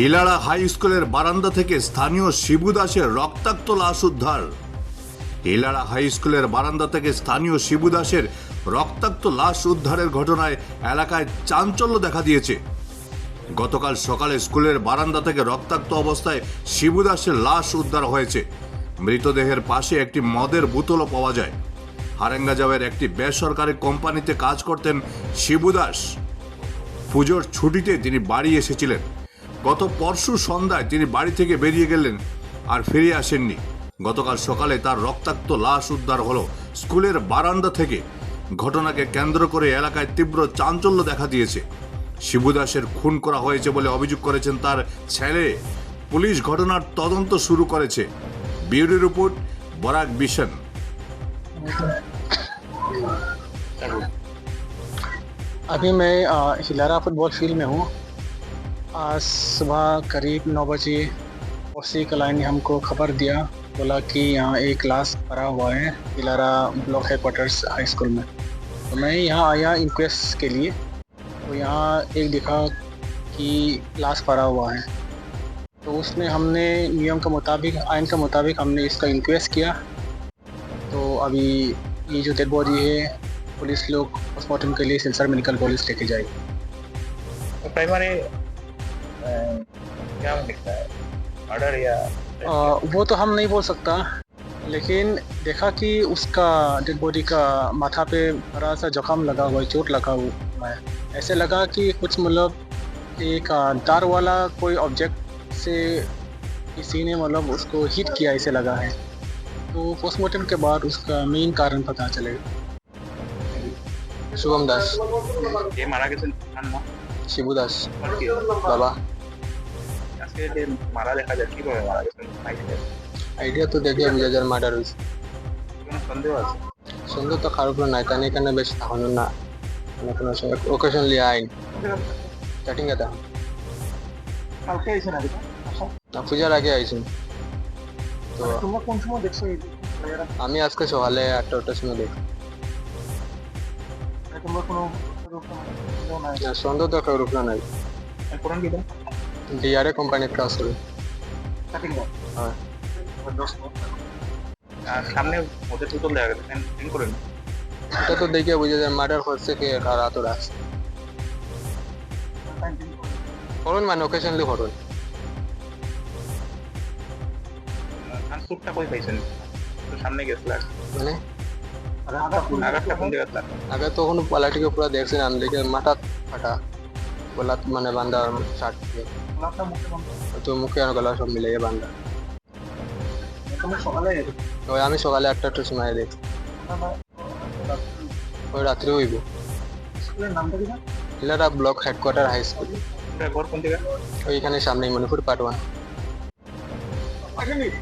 হিলাড়া high স্কুলের বারান্দা থেকে স্থানীয় শিবু দাসের রক্তাক্ত লাশ উদ্ধার। হিলাড়া হাই স্কুলের বারান্দা থেকে স্থানীয় শিবু দাসের রক্তাক্ত লাশ উদ্ধারের ঘটনায় এলাকায় চাঞ্চল্য দেখা দিয়েছে। গতকাল সকালে স্কুলের বারান্দা থেকে রক্তাক্ত অবস্থায় শিবু দাসের লাশ উদ্ধার হয়েছে। মৃতদেহের পাশে একটি মদের বোতলও পাওয়া যায়। হারেঙ্গাজাওয়ের একটি বেসরকারি কোম্পানিতে কাজ করতেন শিবু দাস। পুজোর ছুটিতে তিনি বাড়ি এসেছিলেন। গত পরশু সন্ধ্যায় তিনি বাড়ি থেকে বেরিয়ে গেলেন আর ফিরে আসেননি গতকাল সকালে তার রক্তাক্ত লাশ উদ্ধার হলো স্কুলের বারান্দা থেকে ঘটনাকে কেন্দ্র করে এলাকায় তীব্র চাঞ্চল্য দেখা দিয়েছে শিবু দাসের খুন করা হয়েছে বলে অভিযোগ করেছেন তার ছেলে পুলিশ ঘটনার তদন্ত শুরু করেছে বিউরি রিপোর্ট বরাক বিশন अभी मैं अ, हिलारा फुटबॉल फील्ड में हूँ आज सुबह करीब नौ बजे ओसी कलाई ने हमको खबर दिया, बोला कि यहाँ एक क्लास भरा हुआ है Hilara block headquarters high school में। तो मैं यहाँ आया इंक्वेस्ट के लिए तो यहाँ एक दिखा कि क्लास भरा हुआ है। तो उसमें हमने नियम के मुताबिक, आयन के मुताबिक हमने इसका इंक्वेस्ट किया। तो अभी ये जो डेड बॉडी है, पुलिस लोग पोस्टमार्टम के लिए सिलसर मेडिकल कॉलेज लेके जाएगी। प्राइमरी क्या है? मर्डर या आ, वो तो हम नहीं बोल सकता लेकिन देखा कि उसका डेड बॉडी का माथा पे बड़ा सा जुकाम लगा हुआ है चोट लगा हुआ है। ऐसे लगा कि कुछ मतलब एक दार वाला कोई ऑब्जेक्ट से किसी ने मतलब उसको हिट किया ऐसे लगा है। तो पोस्टमार्टम के बाद उसका मेन कारण पता चलेगा। शुभम दास। ये मारा किसी শিবু দাস বাবা আইডিয়া তো দেখলে বুঝা যার মার্ডার হয়েছে সন্দেহ তো কারও উপরে নাই কানে কানে বেশ তাহলে না কোনো কোনো সময় ওকেশনলি আইন চাটিং কথা না পূজার আগে আইসুন তো তোমরা কোন সময় দেখছ আমি আজকে সকালে আটটা ওটার সময় দেখি তোমরা কোনো না সন্দেহ তো কারোর উপর নাই কোরআন কি কোম্পানির কাজ করে হ্যাঁ আর সামনে ওদের বোতল দেখা গেছে ফিল করেন এটা তো দেখে বোঝা যায় মার্ডার করছে কে কার হাতর আছে করুন মানে ওকেশনলি করুন সুটটা কই পাইছেন সামনে গেছিল মানে আগে তো কোনো পালাটিকে পুরো দেখছি না দেখে মাথা ফাটা? গলাত মানে বান্ধা শার্ট তো মুখে আর গলা সব মিলিয়ে বান্ধা সকালে ওই আমি সকালে আটটা আটটার সময় দেখছি। ওই রাত্রে হইব। Hilara block headquarter high school ওইখানে সামনেই মণিপুর পার্ট ওয়ান